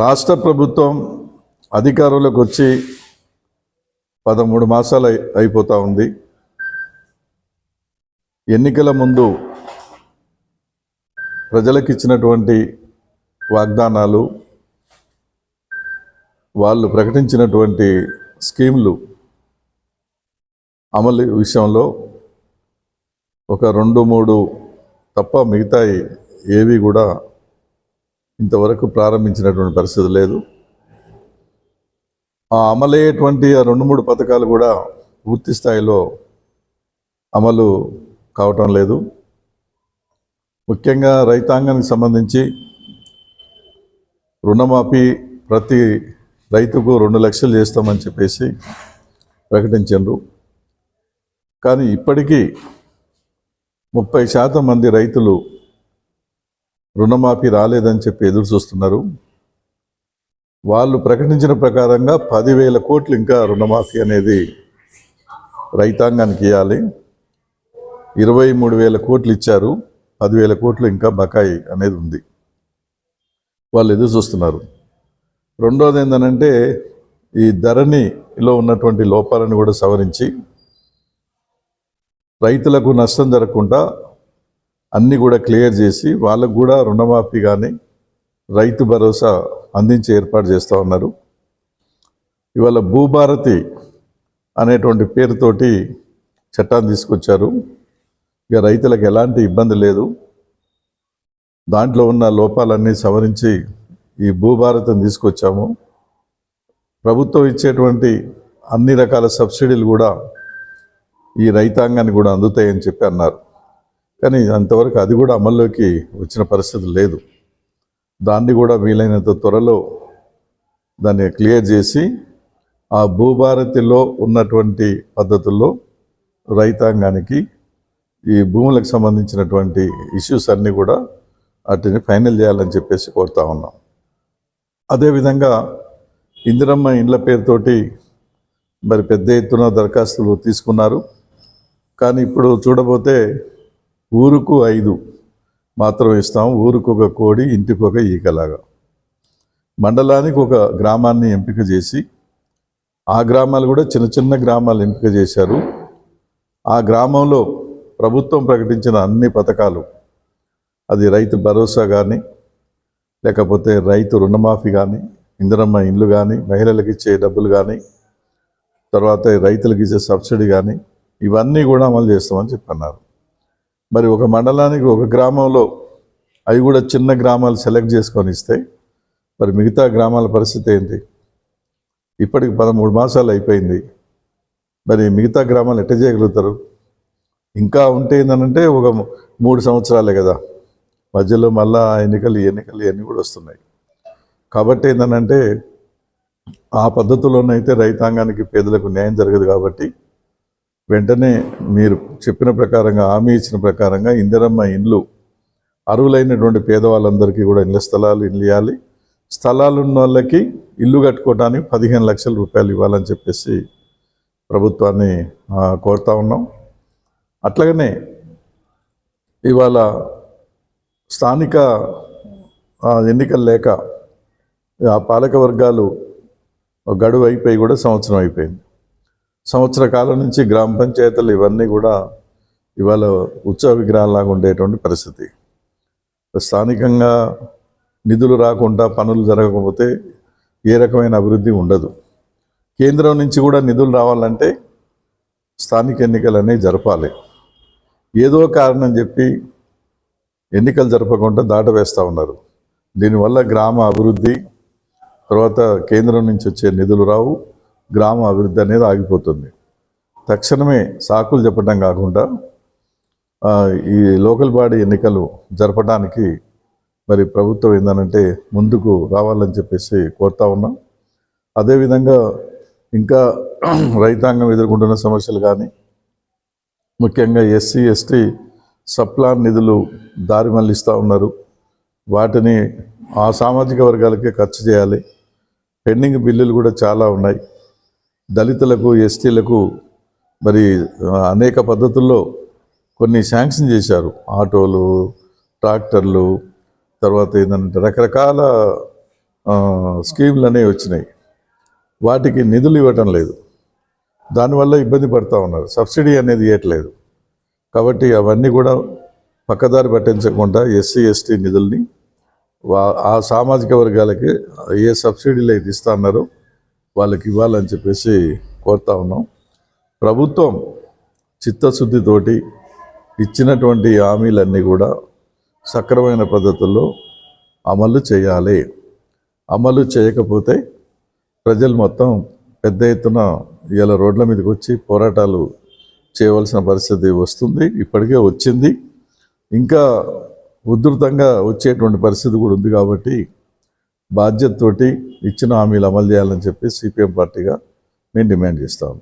రాష్ట్ర ప్రభుత్వం అధికారంలోకి వచ్చి పదమూడు మాసాలు అయి అయిపోతూ ఉంది. ఎన్నికల ముందు ప్రజలకు ఇచ్చినటువంటి వాగ్దానాలు వాళ్ళు ప్రకటించినటువంటి స్కీములు అమలు విషయంలో ఒక రెండు మూడు తప్ప మిగతాయి ఏవి కూడా ఇంతవరకు ప్రారంభించినటువంటి పరిస్థితి లేదు. ఆ అమలయ్యేటువంటి ఆ రెండు మూడు పథకాలు కూడా పూర్తి స్థాయిలో అమలు కావటం లేదు. ముఖ్యంగా రైతాంగానికి సంబంధించి రుణమాఫీ ప్రతి రైతుకు రెండు లక్షలు చేస్తామని చెప్పేసి ప్రకటించారు కానీ ఇప్పటికీ ముప్పై శాతం మంది రైతులు రుణమాఫీ రాలేదని చెప్పి ఎదురు చూస్తున్నారు. వాళ్ళు ప్రకటించిన ప్రకారంగా పదివేల కోట్లు ఇంకా రుణమాఫీ అనేది రైతాంగానికి ఇవ్వాలి ఇరవై మూడు వేల కోట్లు ఇచ్చారు. పదివేల కోట్లు ఇంకా బకాయి అనేది ఉంది. వాళ్ళు ఎదురు చూస్తున్నారు. రెండోది ఏంటంటే ఈ ధరణిలో ఉన్నటువంటి లోపాలను కూడా సవరించి రైతులకు నష్టం జరగకుండా అన్నీ కూడా క్లియర్ చేసి వాళ్ళకు కూడా రుణమాఫీ కానీ రైతు భరోసా అందించే ఏర్పాటు చేస్తూ ఉన్నారు. ఇవాళ భూభారతి అనేటువంటి పేరుతోటి చట్టాన్ని తీసుకొచ్చారు. ఇక రైతులకు ఎలాంటి ఇబ్బంది లేదు. దాంట్లో ఉన్న లోపాలన్నీ సవరించి ఈ భూభారతం తీసుకొచ్చాము. ప్రభుత్వం ఇచ్చేటువంటి అన్ని రకాల సబ్సిడీలు కూడా ఈ రైతాంగానికి కూడా అందుతాయని చెప్పి అన్నారు. కానీ అంతవరకు అది కూడా అమల్లోకి వచ్చిన పరిస్థితి లేదు. దాన్ని కూడా వీలైనంత త్వరలో దాన్ని క్లియర్ చేసి ఆ భూభారతిలో ఉన్నటువంటి పద్ధతుల్లో రైతాంగానికి ఈ భూములకు సంబంధించినటువంటి ఇష్యూస్ అన్నీ కూడా వాటిని ఫైనల్ చేయాలని చెప్పేసి కోరుతా ఉన్నాం. అదేవిధంగా ఇందిరమ్మ ఇండ్ల పేరుతోటి మరి పెద్ద ఎత్తున దరఖాస్తులు తీసుకున్నారు. కానీ ఇప్పుడు చూడబోతే ఊరుకు ఐదు మాత్రం ఇస్తాం. ఊరుకు ఒక కోడి ఇంటికి ఒక ఈకలాగా. మండలానికి ఒక గ్రామాన్ని ఎంపిక చేసి ఆ గ్రామాలు కూడా చిన్న చిన్న గ్రామాలు ఎంపిక చేశారు. ఆ గ్రామంలో ప్రభుత్వం ప్రకటించిన అన్ని పథకాలు అది రైతు భరోసా కానీ లేకపోతే రైతు రుణమాఫీ కానీ ఇందిరమ్మ ఇండ్లు కానీ మహిళలకు ఇచ్చే డబ్బులు కానీ తర్వాత రైతులకు ఇచ్చే సబ్సిడీ కానీ ఇవన్నీ కూడా అమలు చేస్తామని చెప్పన్నారు. మరి ఒక మండలానికి ఒక గ్రామంలో అవి కూడా చిన్న గ్రామాలు సెలెక్ట్ చేసుకొని ఇస్తే మరి మిగతా గ్రామాల పరిస్థితి ఏంటి? ఇప్పటికి పదమూడు మాసాలు అయిపోయింది. మరి మిగతా గ్రామాలు ఎట్ట చేయగలుగుతారు? ఇంకా ఉంటే ఏంటంటే ఒక మూడు సంవత్సరాలే కదా. మధ్యలో మళ్ళా ఎన్నికలు ఎన్నికలు ఇవన్నీ కూడా వస్తున్నాయి. కాబట్టి ఏంటంటే ఆ పద్ధతిలోనైతే రైతాంగానికి పేదలకు న్యాయం జరగదు కాబట్టి వెంటనే మీరు చెప్పిన ప్రకారంగా హామీ ఇచ్చిన ప్రకారంగా ఇందిరమ్మ ఇండ్లు అరువులైనటువంటి పేదవాళ్ళందరికీ కూడా ఇళ్ళ స్థలాలు ఇల్లు ఇవ్వాలి. స్థలాలు ఉన్న వాళ్ళకి ఇల్లు కట్టుకోవడానికి పదిహేను లక్షల రూపాయలు ఇవ్వాలని చెప్పేసి ప్రభుత్వాన్ని కోరుతా ఉన్నాం. అట్లాగనే ఇవాళ స్థానిక ఎన్నికలు లేక ఆ పాలక వర్గాలు గడువు అయిపోయి కూడా సంవత్సరం అయిపోయింది. సంవత్సర కాలం నుంచి గ్రామ పంచాయతీలు ఇవన్నీ కూడా ఇవాళ ఉత్సవ విగ్రహాలాగా ఉండేటువంటి పరిస్థితి. స్థానికంగా నిధులు రాకుండా పనులు జరగకపోతే ఏ రకమైన అభివృద్ధి ఉండదు. కేంద్రం నుంచి కూడా నిధులు రావాలంటే స్థానిక ఎన్నికలు అనేవి జరపాలి. ఏదో కారణం చెప్పి ఎన్నికలు జరపకుండా దాటవేస్తూ ఉన్నారు. దీనివల్ల గ్రామ అభివృద్ధి తర్వాత కేంద్రం నుంచి వచ్చే నిధులు రావు. గ్రామ అభివృద్ధి అనేది ఆగిపోతుంది. తక్షణమే సాకులు చెప్పడం కాకుండా ఈ లోకల్ బాడీ ఎన్నికలు జరపడానికి మరి ప్రభుత్వం ఏంటంటే ముందుకు రావాలని చెప్పేసి కోరుతా ఉన్నాం. అదేవిధంగా ఇంకా రైతాంగం ఎదుర్కొంటున్న సమస్యలు కానీ ముఖ్యంగా ఎస్సీ ఎస్టీ సప్లాన్ నిధులు దారి మళ్ళిస్తూ ఉన్నారు. వాటిని ఆ సామాజిక వర్గాలకే ఖర్చు చేయాలి. పెండింగ్ బిల్లులు కూడా చాలా ఉన్నాయి. దళితులకు ఎస్టీలకు మరి అనేక పద్ధతుల్లో కొన్ని శాంక్షన్ చేశారు. ఆటోలు ట్రాక్టర్లు తర్వాత ఏంటంటే రకరకాల స్కీమ్లు అనేవి వచ్చినాయి. వాటికి నిధులు ఇవ్వటం లేదు. దానివల్ల ఇబ్బంది పడుతూ ఉన్నారు. సబ్సిడీ అనేది ఇవ్వట్లేదు కాబట్టి అవన్నీ కూడా పక్కదారి పట్టించకుండా ఎస్సీ ఎస్టీ నిధుల్ని వా ఆ సామాజిక వర్గాలకి ఏ సబ్సిడీలు అయితే ఇస్తా అన్నారో. వాళ్ళకి ఇవ్వాలని చెప్పేసి కోరుతా ఉన్నాం. ప్రభుత్వం చిత్తశుద్ధితోటి ఇచ్చినటువంటి హామీలన్నీ కూడా సక్రమైన పద్ధతుల్లో అమలు చేయాలి. అమలు చేయకపోతే ప్రజలు మొత్తం పెద్ద ఎత్తున ఇలా రోడ్ల మీదకి వచ్చి పోరాటాలు చేయవలసిన పరిస్థితి వస్తుంది. ఇప్పటికే వచ్చింది. ఇంకా ఉధృతంగా వచ్చేటువంటి పరిస్థితి కూడా ఉంది కాబట్టి బాధ్యతతోటి ఇచ్చిన హామీలు అమలు చేయాలని చెప్పి సిపిఎం పార్టీగా మేము డిమాండ్ చేస్తాము